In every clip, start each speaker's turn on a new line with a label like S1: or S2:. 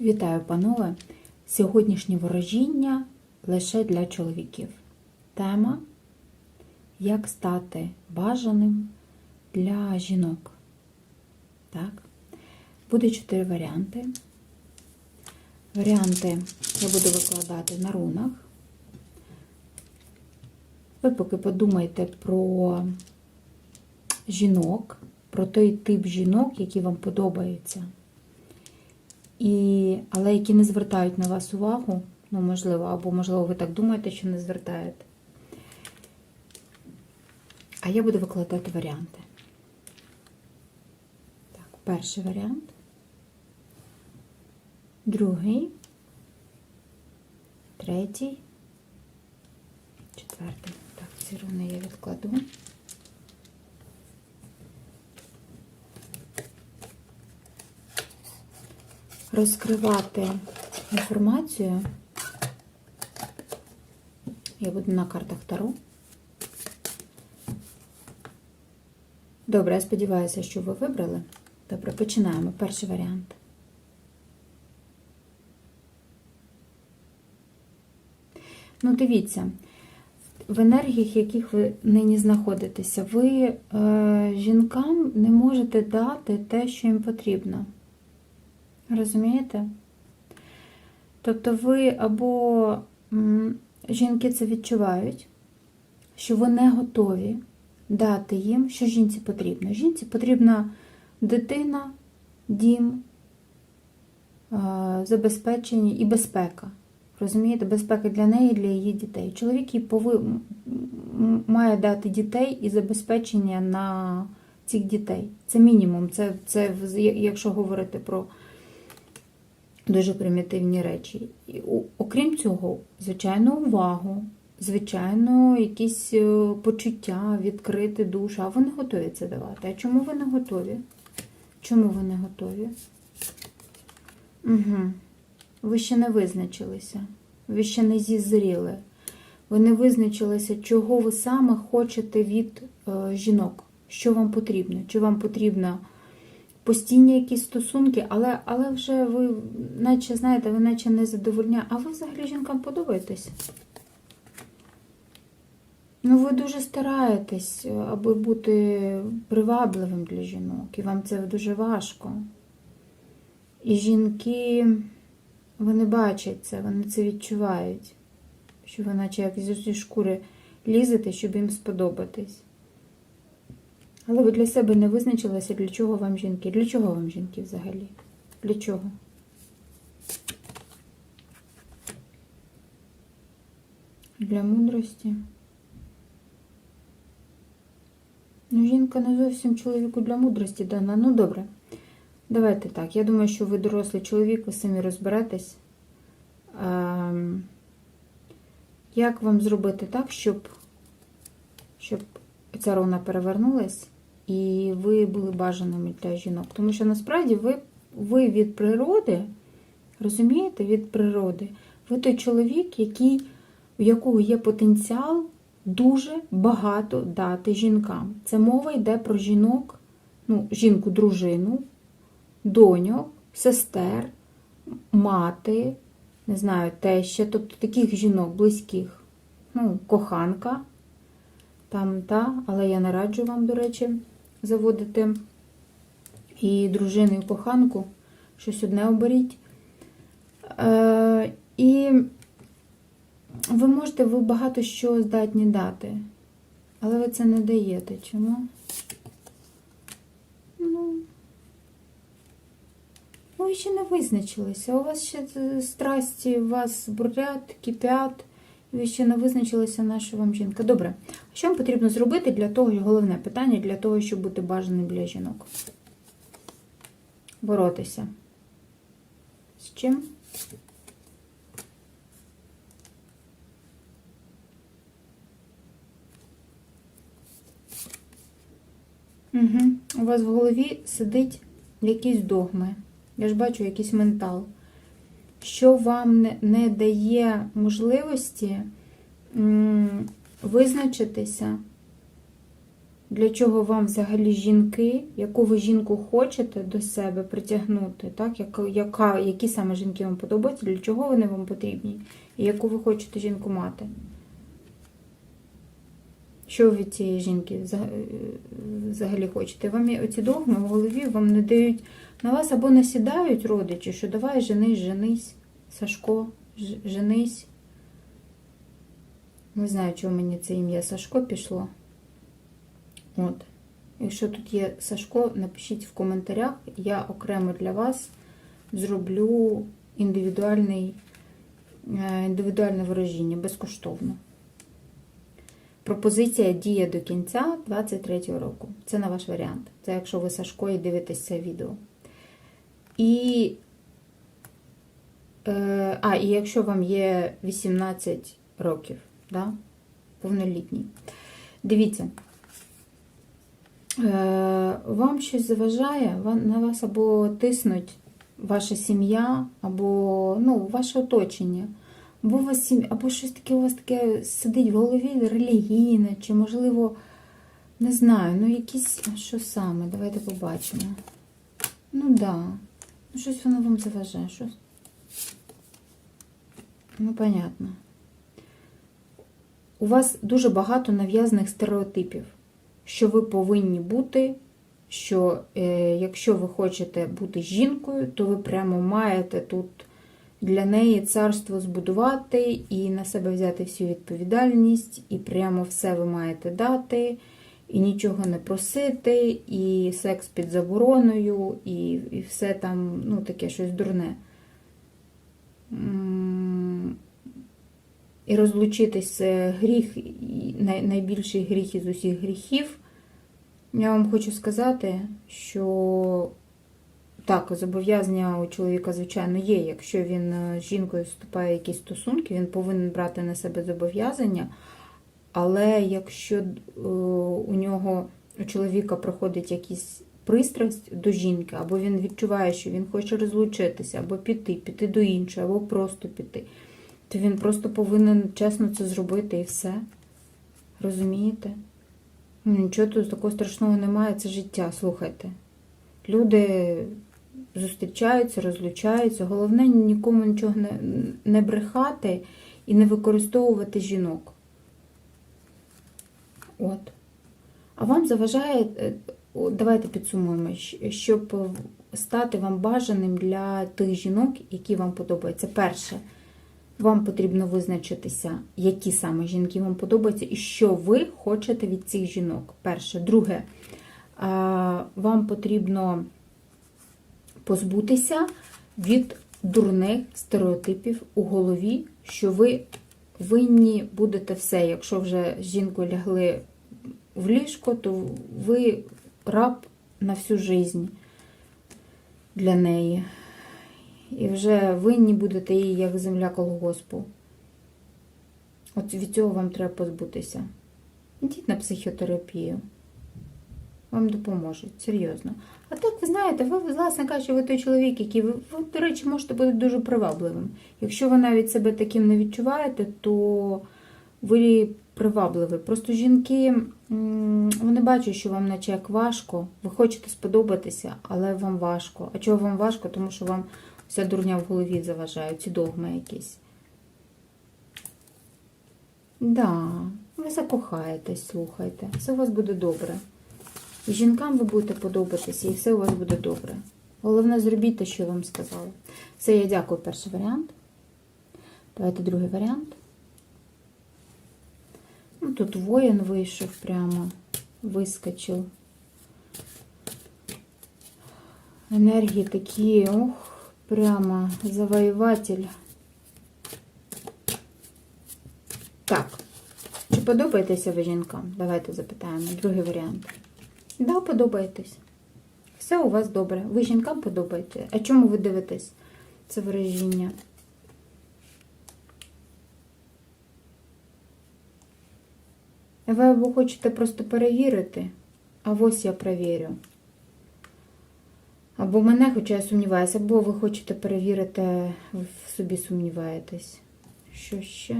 S1: Вітаю, панове! Сьогоднішнє ворожіння лише для чоловіків. Тема Як стати бажаним для жінок. Так. Буде чотири варіанти. Варіанти я буду викладати на рунах. Ви поки подумайте про жінок, про той тип жінок, які вам подобаються. І, але які не звертають на вас увагу, ну, можливо, або, можливо, ви так думаєте, що не звертаєте. А я буду викладати варіанти. Так, перший варіант. Другий. Третій. Четвертий. Так, ці руни я відкладу. Розкривати інформацію. Я буду на картах Таро. Добре, я сподіваюся, що ви вибрали. Добре, починаємо. Перший варіант. Ну, дивіться, в енергіях, яких ви нині знаходитеся, ви е, жінкам не можете дати те, що їм потрібно. Розумієте? Тобто ви або жінки це відчувають, що ви не готові дати їм, що жінці потрібно. Жінці потрібна дитина, дім, забезпечення і безпека. Розумієте, безпека для неї і для її дітей. Чоловік їй пови... має дати дітей і забезпечення на цих дітей. Це мінімум. Це, це якщо говорити про дуже примітивні речі. І, окрім цього, звичайно, увагу, звичайно, якісь е, почуття, відкрити душу. А ви не готові це давати. А чому ви не готові? Чому ви не готові? Угу. Ви ще не визначилися, ви ще не зізріли. Ви не визначилися, чого ви саме хочете від е, жінок, що вам потрібно. Чи вам потрібно постійні якісь стосунки, але але вже ви, наче, знаєте, ви наче не задовольняєте. А ви взагалі жінкам подобаєтесь? Ну, ви дуже стараєтесь, аби бути привабливим для жінок, і вам це дуже важко. І жінки, вони бачать це, вони це відчувають, що ви наче як зі шкури лізете, щоб їм сподобатись. Але ви для себе не визначилися, для чого вам жінки? Для чого вам жінки взагалі? Для чого? Для мудрості. Ну, жінка не зовсім чоловіку для мудрості дана. Ну, добре. Давайте так. Я думаю, що ви дорослий чоловік, ви самі розберетесь. Ем, Як вам зробити так, щоб, щоб ця руна перевернулась і ви були бажаними для жінок? Тому що насправді ви, ви від природи, розумієте, від природи, ви той чоловік, який, у якого є потенціал дуже багато дати жінкам. Це мова йде про жінок, ну, жінку-дружину, доньок, сестер, мати, не знаю, теща, тобто таких жінок близьких, ну, коханка, там, та, але я не вам, до речі, заводити і дружину, і коханку, щось одне оберіть. Е, і ви можете, ви багато що здатні дати, але ви це не даєте. Чому? Ну, ви ще не визначилися. У вас ще страсті у вас бурять, кипять, ви ще не визначилися, на що вам жінка. Добре. Що вам потрібно зробити для того, головне питання, для того, щоб бути бажаним для жінок? Боротися. З чим? Угу. У вас в голові сидить якісь догми. Я ж бачу якийсь ментал, що вам не, дає можливості визначитися для чого вам взагалі жінки, яку ви жінку хочете до себе притягнути, так? Яка, які саме жінки вам подобаються, для чого вони вам потрібні, і яку ви хочете жінку мати. Що ви від цієї жінки е, взагалі хочете? Вам оці догми в голові вам не дають на вас або насідають родичі, що давай женись, женись, Сашко, женись. Не знаю, чого мені це ім'я Сашко пішло. От. Якщо тут є Сашко, напишіть в коментарях. Я окремо для вас зроблю е, індивідуальне ворожіння безкоштовно. Пропозиція діє до кінця 23 року. Це на ваш варіант. Це якщо ви Сашко і дивитесь це відео. І, е, а, і якщо вам є 18 років, да? повнолітній. Дивіться, е, вам щось заважає, на вас або тиснуть ваша сім'я, або ну, ваше оточення. Або, у вас, сім- або щось таке у вас таке сидить в голові релігійне, чи, можливо, не знаю, ну якісь, що саме, давайте побачимо. Ну так, да. ну щось воно вам заважає, щось. Ну, понятно. У вас дуже багато нав'язаних стереотипів, що ви повинні бути, що е, якщо ви хочете бути жінкою, то ви прямо маєте тут для неї царство збудувати і на себе взяти всю відповідальність, і прямо все ви маєте дати, і нічого не просити, і секс під забороною, і, і все там, ну, таке щось дурне. І розлучитись це гріх, найбільший гріх із усіх гріхів. Я вам хочу сказати, що так, зобов'язання у чоловіка, звичайно, є. Якщо він е, з жінкою вступає в якісь стосунки, він повинен брати на себе зобов'язання. Але якщо е, у нього у чоловіка проходить якийсь пристрасть до жінки, або він відчуває, що він хоче розлучитися, або піти, піти до іншої, або просто піти, то він просто повинен чесно це зробити і все. Розумієте? Ну, Нічого тут такого страшного немає, це життя, слухайте. Люди зустрічаються, розлучаються. Головне нікому нічого не, не брехати і не використовувати жінок. От. А вам заважає, е, давайте підсумуємо, щоб стати вам бажаним для тих жінок, які вам подобаються. Перше, вам потрібно визначитися, які саме жінки вам подобаються, і що ви хочете від цих жінок. Перше. Друге, вам потрібно позбутися від дурних стереотипів у голові, що ви винні будете все. Якщо вже з жінкою лягли в ліжко, то ви раб на всю життя для неї. І вже винні будете їй, як земля колгоспу. От від цього вам треба позбутися. Йдіть на психотерапію. Вам допоможуть, серйозно. А так, ви знаєте, ви, власне кажучи, ви той чоловік, який ви, ви, до речі, можете бути дуже привабливим. Якщо ви навіть себе таким не відчуваєте, то ви привабливі. Просто жінки, вони бачать, що вам наче як важко. Ви хочете сподобатися, але вам важко. А чого вам важко? Тому що вам вся дурня в голові заважає, ці догми якісь. Да, ви закохаєтесь, слухайте. Все у вас буде добре. І жінкам ви будете подобатися, і все у вас буде добре. Головне, зробіть те, що я вам сказала. Все, я дякую, перший варіант. Давайте другий варіант. Ну, тут воїн вийшов прямо, вискочив. Енергії такі, ох, прямо завоюватель. Так, чи подобаєтеся ви жінкам? Давайте запитаємо. Другий варіант. Да, подобаєтесь. Все у вас добре. Ви жінкам подобаєте. А чому ви дивитесь це вираження? Ви або хочете просто перевірити, а ось я перевірю. Або мене, хоча я сумніваюся, або ви хочете перевірити, в собі сумніваєтесь. Що ще?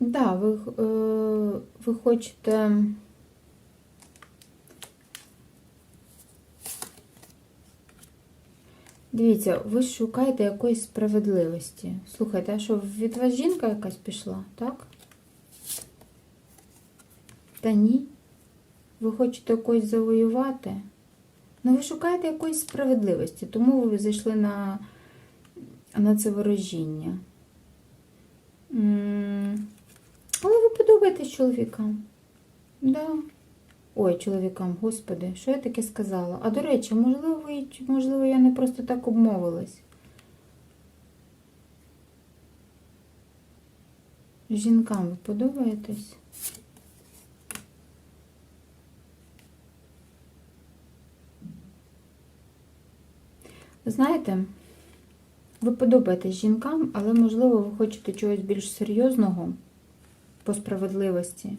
S1: Да, ви, е, ви хочете. Дивіться, ви шукаєте якоїсь справедливості. Слухайте, а що від вас жінка якась пішла, так? Та ні. Ви хочете когось завоювати? Ну, ви шукаєте якоїсь справедливості, тому ви зайшли на, на це ворожіння. Подобаєтесь чоловікам. Да. Ой, чоловікам, господи, що я таке сказала? А до речі, можливо, можливо, я не просто так обмовилась. Жінкам ви подобаєтесь? Знаєте, ви подобаєтесь жінкам, але, можливо, ви хочете чогось більш серйозного по справедливості.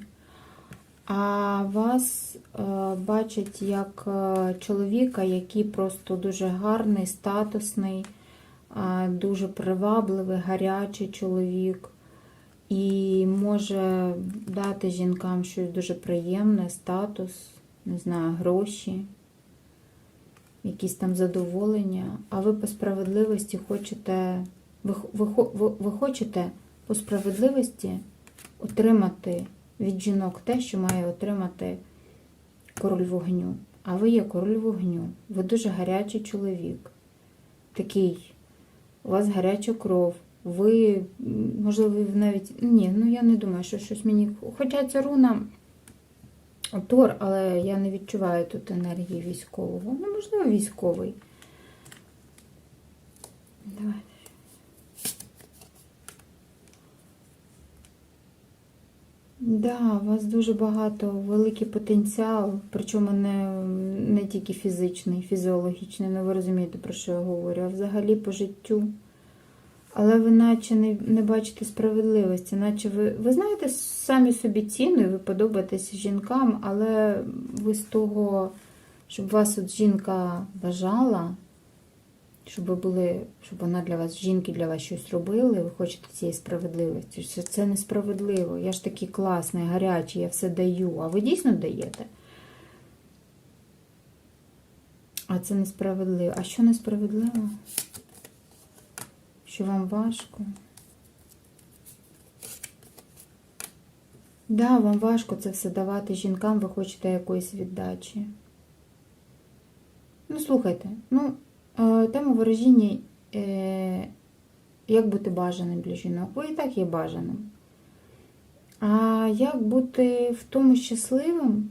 S1: А вас е, бачать як е, чоловіка, який просто дуже гарний, статусний, е, дуже привабливий, гарячий чоловік. І може дати жінкам щось дуже приємне, статус, не знаю, гроші, якісь там задоволення. А ви по справедливості хочете, ви, ви, ви, ви хочете по справедливості отримати від жінок те, що має отримати король вогню. А ви є король вогню. Ви дуже гарячий чоловік. Такий, у вас гаряча кров. Ви, можливо, навіть. Ні, ну я не думаю, що щось мені. Хоча ця руна Тор, але я не відчуваю тут енергії військового. Ну, можливо, військовий. Давай. Да, у вас дуже багато, великий потенціал, причому не, не тільки фізичний, фізіологічний, ну ви розумієте, про що я говорю, а взагалі по життю. Але ви наче не, не бачите справедливості, наче ви, ви знаєте самі собі ціну, і ви подобаєтесь жінкам, але ви з того, щоб вас от жінка бажала, щоб ви були, щоб вона для вас, жінки для вас щось робили, ви хочете цієї справедливості. Що це несправедливо. Я ж такий класний, гарячий, я все даю. А ви дійсно даєте? А це несправедливо. А що несправедливо? Що вам важко? Да, вам важко це все давати жінкам, ви хочете якоїсь віддачі. Ну, слухайте, ну, тема ворожіння, е, як бути бажаним для жінок. Ви і так є бажаним. А як бути в тому щасливим?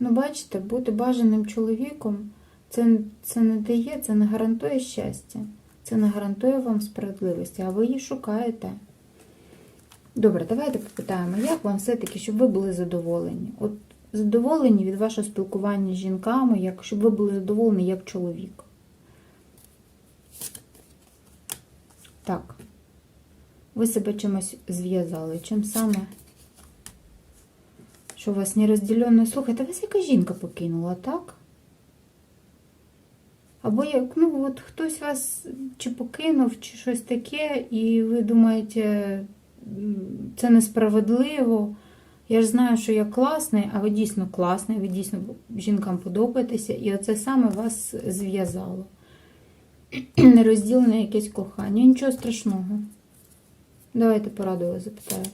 S1: Ну, бачите, бути бажаним чоловіком, це, це не дає, це не гарантує щастя. Це не гарантує вам справедливості, а ви її шукаєте. Добре, давайте попитаємо, як вам все-таки, щоб ви були задоволені? От задоволені від вашого спілкування з жінками, як, щоб ви були задоволені як чоловік. Так. Ви себе чимось зв'язали. Чим саме? Що у вас нерозділено? Слухайте, вас яка жінка покинула, так? Або як, ну, от хтось вас чи покинув, чи щось таке, і ви думаєте, це несправедливо. Я ж знаю, що я класний, а ви дійсно класний, ви дійсно жінкам подобаєтеся, і оце саме вас зв'язало. Нерозділене якесь кохання. Нічого страшного. Давайте пораду вас запитаю.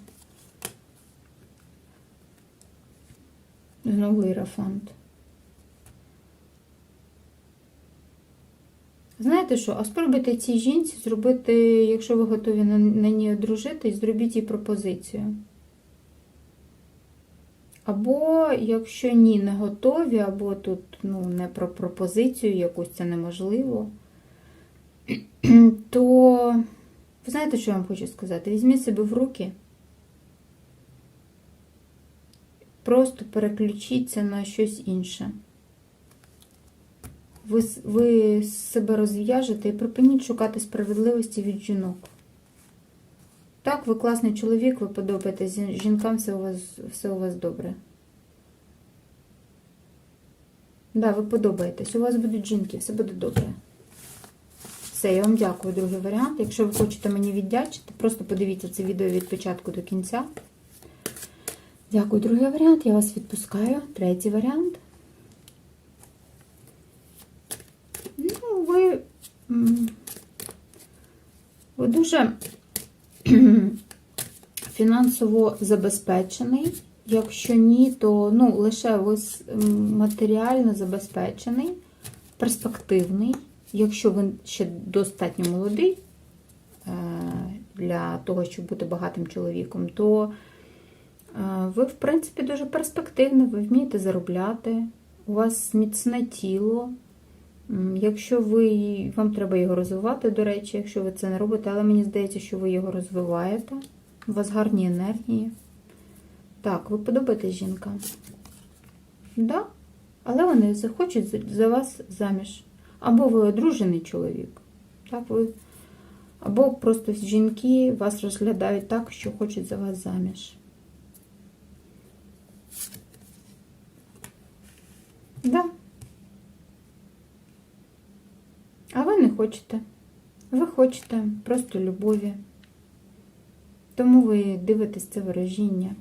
S1: Знову ірафант. Знаєте що? А спробуйте цій жінці зробити, якщо ви готові на, на ній одружитись, зробіть їй пропозицію. Або, якщо ні, не готові, або тут ну, не про пропозицію якусь це неможливо, то ви знаєте, що я вам хочу сказати? Візьміть себе в руки. Просто переключіться на щось інше. Ви, ви себе розв'яжете і припиніть шукати справедливості від жінок. Так, ви класний чоловік, ви подобаєтесь жінкам, все у вас, все у вас добре. Да, ви подобаєтесь. У вас будуть жінки, все буде добре. Все, я вам дякую, другий варіант. Якщо ви хочете мені віддячити, просто подивіться це відео від початку до кінця. Дякую, другий варіант. Я вас відпускаю. Третій варіант. Ну, ви, ви дуже фінансово забезпечений. Якщо ні, то ну, лише ви матеріально забезпечений, перспективний. Якщо ви ще достатньо молодий е, для того, щоб бути багатим чоловіком, то е, ви, в принципі, дуже перспективний, ви вмієте заробляти, у вас міцне тіло. Якщо ви, вам треба його розвивати, до речі, якщо ви це не робите, але мені здається, що ви його розвиваєте. У вас гарні енергії. Так, ви подобаєтесь жінкам. Да? Але вони захочуть за- за вас заміж. Або ви одружений чоловік. Так, ви... Або просто жінки вас розглядають так, що хочуть за вас заміж. Да. А ви не хочете. Ви хочете просто любові. Тому ви дивитесь це виражіння.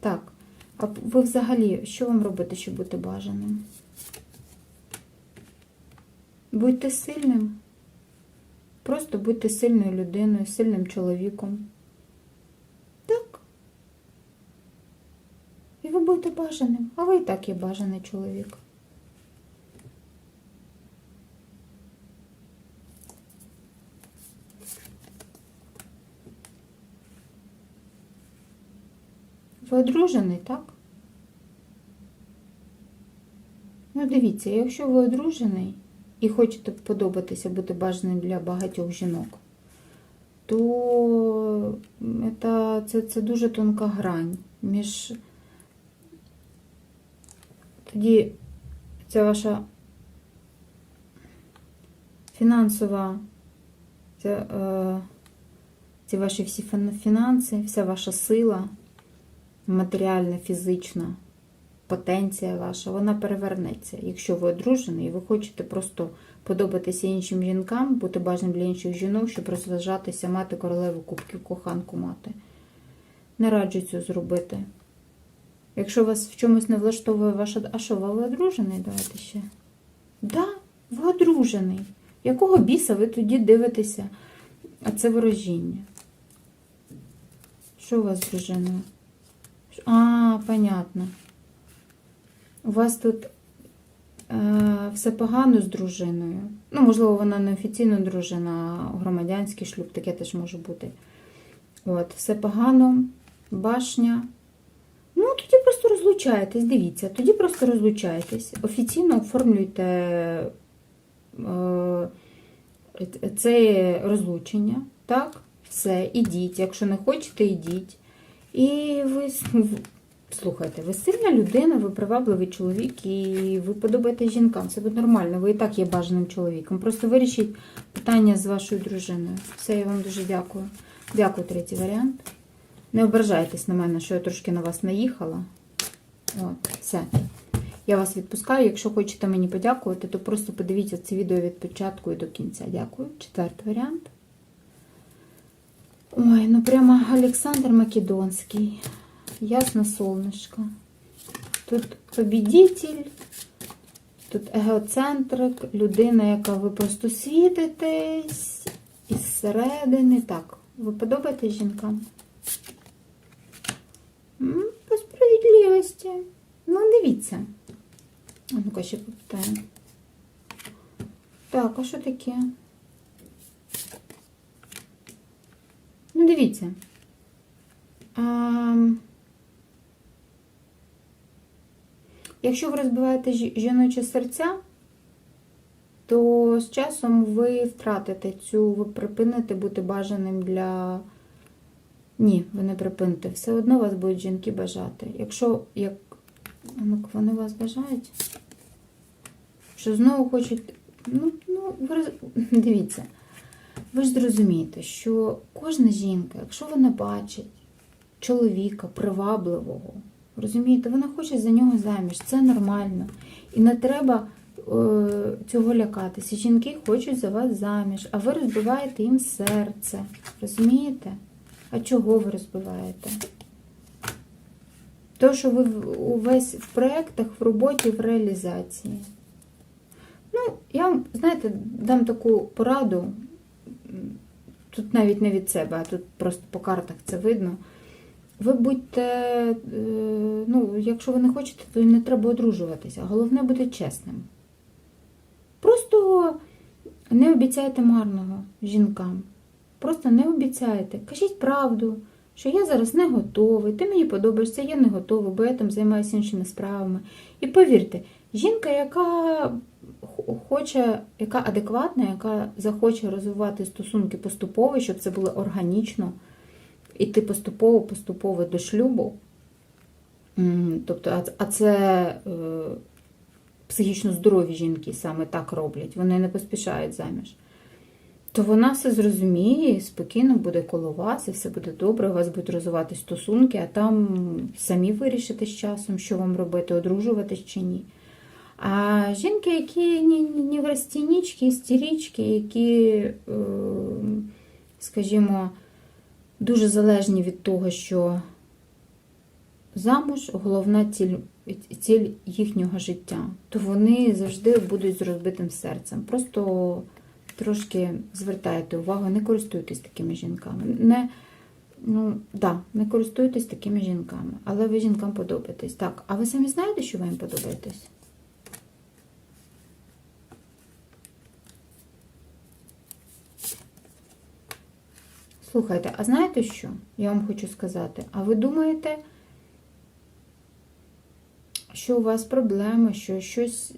S1: Так, а ви взагалі, що вам робити, щоб бути бажаним? Будьте сильним. Просто будьте сильною людиною, сильним чоловіком. Так. І ви будете бажаним. А ви і так є бажаний чоловік. Ви одружений, так? Ну, дивіться, якщо ви одружений і хочете подобатися, бути бажаним для багатьох жінок, то це, це, це дуже тонка грань між тоді ця ваша фінансова, ця, е, ці ваші всі фінанси, вся ваша сила матеріальна, фізична потенція ваша, вона перевернеться. Якщо ви одружений і ви хочете просто подобатися іншим жінкам, бути бажаним для інших жінок, щоб розважатися, мати королеву кубків, коханку мати. Не раджу цього зробити. Якщо вас в чомусь не влаштовує ваша. А що, ви одружений? Давайте ще. Да, ви одружений. Якого біса ви тоді дивитеся? А це ворожіння. Що у вас з дружиною? А, понятно. У вас тут е, все погано з дружиною. Ну, можливо, вона не офіційна дружина, а громадянський шлюб, таке теж може бути. От, все погано, башня. Ну, тоді просто розлучаєтесь, дивіться, тоді просто розлучаєтесь. Офіційно оформлюйте е, це розлучення, так? Все, ідіть. Якщо не хочете, ідіть. І ви слухайте, ви сильна людина, ви привабливий чоловік, і ви подобаєтесь жінкам. Це буде нормально, ви і так є бажаним чоловіком. Просто вирішіть питання з вашою дружиною. Все, я вам дуже дякую. Дякую, третій варіант. Не ображайтесь на мене, що я трошки на вас наїхала. От, все. Я вас відпускаю. Якщо хочете мені подякувати, то просто подивіться це відео від початку і до кінця. Дякую. Четвертий варіант. Ой, ну прямо Олександр Македонський. Ясно, солнышко. Тут побідитель, тут егоцентрик, людина, яка ви просто світитесь із середини. Так, ви подобаєтесь жінкам? По справедливості. Ну, дивіться. А ну-ка ще попитаю. Так, а що таке? Ну, дивіться. А, якщо ви розбиваєте жі- жіночі серця, то з часом ви втратите цю, ви припините бути бажаним для. Ні, ви не припините. Все одно вас будуть жінки бажати. Якщо як ну-ка, вони вас бажають, що знову хочуть. Ну, ну, ви дивіться. Ви ж зрозумієте, що кожна жінка, якщо вона бачить чоловіка привабливого, розумієте, вона хоче за нього заміж, це нормально. І не треба цього лякатися. Жінки хочуть за вас заміж, а ви розбиваєте їм серце. Розумієте? А чого ви розбиваєте? То, що ви увесь в проєктах, в роботі, в реалізації. Ну, я вам, знаєте, дам таку пораду. Тут навіть не від себе, а тут просто по картах це видно. Ви будьте, е, ну, якщо ви не хочете, то не треба одружуватися. Головне бути чесним. Просто не обіцяйте марного жінкам. Просто не обіцяйте. Кажіть правду, що я зараз не готовий, ти мені подобаєшся, я не готовий, бо я там займаюся іншими справами. І повірте, жінка, яка хоче, яка адекватна, яка захоче розвивати стосунки поступово, щоб це було органічно, іти поступово-поступово до шлюбу. Тобто, а- це е, психічно здорові жінки саме так роблять, вони не поспішають заміж. То вона все зрозуміє спокійно буде коло вас, і все буде добре, у вас будуть розвивати стосунки, а там самі вирішите з часом, що вам робити, одружуватись чи ні. А жінки, які ні, ні врастінічки, істерічки, які, е, скажімо, дуже залежні від того, що замуж головна ціль, ціль їхнього життя, то вони завжди будуть з розбитим серцем. Просто трошки звертайте увагу, не користуйтесь такими жінками. Не, ну, да, не користуйтесь такими жінками, але ви жінкам подобаєтесь. Так, а ви самі знаєте, що ви їм подобаєтесь? Слухайте, а знаєте що? Я вам хочу сказати. А ви думаєте, що у вас проблема, що щось,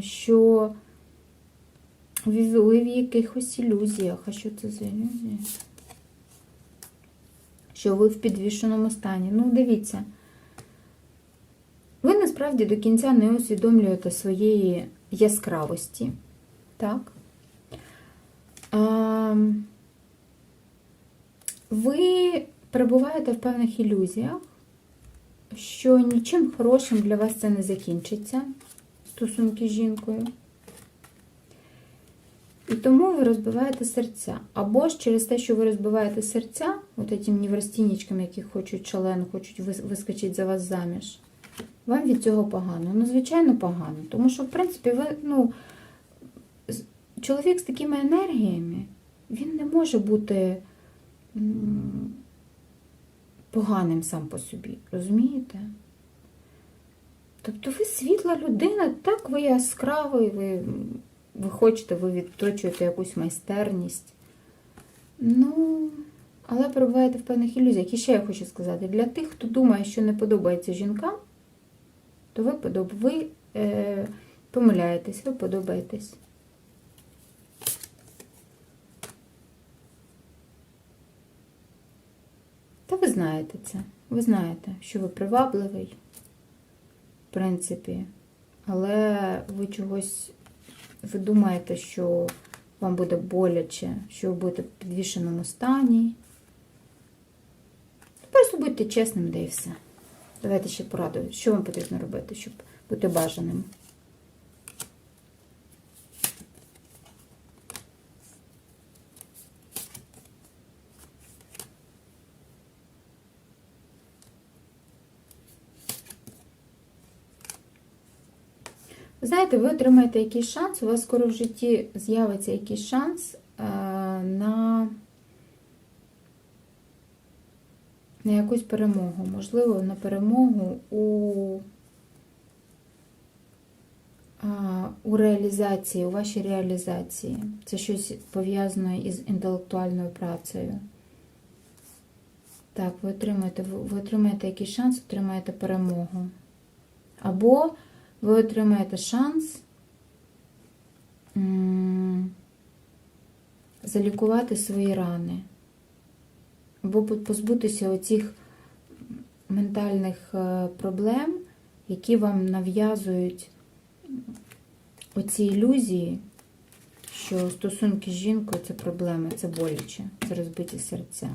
S1: що ви в якихось ілюзіях. А що це за ілюзії? Що ви в підвішеному стані. Ну, дивіться. Ви насправді до кінця не усвідомлюєте своєї яскравості. Так? А, ви перебуваєте в певних ілюзіях, що нічим хорошим для вас це не закінчиться, стосунки з жінкою. І тому ви розбиваєте серця. Або ж через те, що ви розбиваєте серця, от этим неврастінічкам, які хочуть шалено, хочуть вис- вискочити за вас заміж, вам від цього погано. Ну, звичайно, погано. Тому що, в принципі, ви, ну, чоловік з такими енергіями, він не може бути поганим сам по собі. Розумієте? Тобто ви світла людина, так ви яскравий, ви, ви хочете, ви відточуєте якусь майстерність. Ну, але перебуваєте в певних ілюзіях. І ще я хочу сказати, для тих, хто думає, що не подобається жінкам, то ви, ви е, помиляєтесь, ви подобаєтесь. Знаєте це. Ви знаєте, що ви привабливий, в принципі, але ви чогось ви думаєте, що вам буде боляче, що ви будете в підвішеному стані. Просто будьте чесним, де і все. Давайте ще порадую, що вам потрібно робити, щоб бути бажаним. Ви знаєте, ви отримаєте якийсь шанс, у вас скоро в житті з'явиться якийсь шанс е, на, на якусь перемогу. Можливо, на перемогу у, у реалізації, у вашій реалізації. Це щось пов'язане із інтелектуальною працею. Так, ви отримаєте, ви отримаєте якийсь шанс, отримаєте перемогу. Або ви отримаєте шанс залікувати свої рани, або позбутися оцих ментальних е, проблем, які вам нав'язують оці ілюзії, що стосунки з жінкою це проблеми, це боляче, це розбиті серця.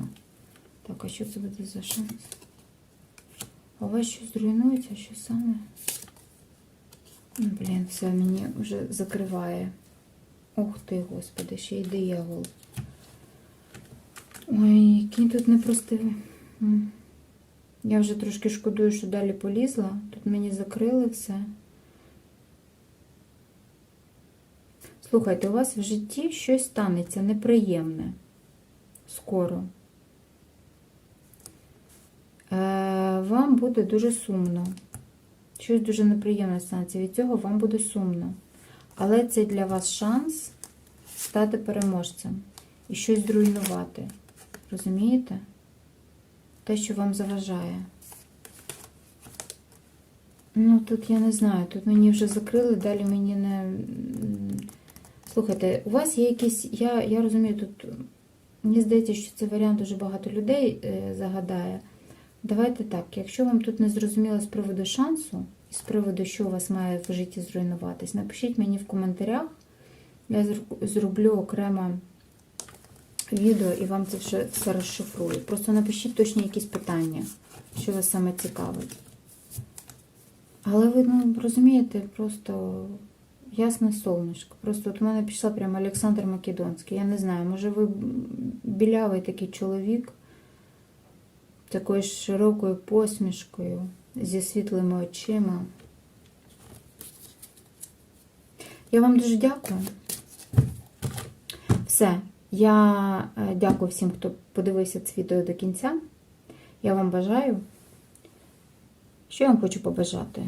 S1: Так, а що це буде за шанс? У вас щось руйнується, що саме? Блін, все мені вже закриває. Ух ти, господи, ще й диявол. Ой, який тут непростивий. Я вже трошки шкодую, що далі полізла. Тут мені закрили все. Слухайте, у вас в житті щось станеться неприємне. Скоро. Е, вам буде дуже сумно. Щось дуже неприємне станеться. Від цього вам буде сумно. Але це для вас шанс стати переможцем і щось зруйнувати. Розумієте? Те, що вам заважає. Ну, тут я не знаю, тут мені вже закрили, далі мені не. Слухайте, у вас є якісь. Я, я розумію, тут мені здається, що це варіант дуже багато людей е, загадає. Давайте так, якщо вам тут не зрозуміло з приводу шансу, з приводу, що у вас має в житті зруйнуватись, напишіть мені в коментарях. Я зроблю окремо відео і вам це все, все розшифрую. Просто напишіть точно якісь питання, що вас саме цікавить. Але ви ну, розумієте, просто ясне сонечко. Просто от у мене пішла прямо Олександр Македонський. Я не знаю, може ви білявий такий чоловік, такою широкою посмішкою, зі світлими очима. Я вам дуже дякую. Все. Я е, дякую всім, хто подивився це відео до кінця. Я вам бажаю. Що я вам хочу побажати?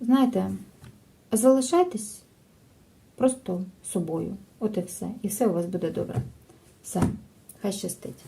S1: Знаєте, залишайтесь просто собою. От і все. І все у вас буде добре. Все. Хай щастить.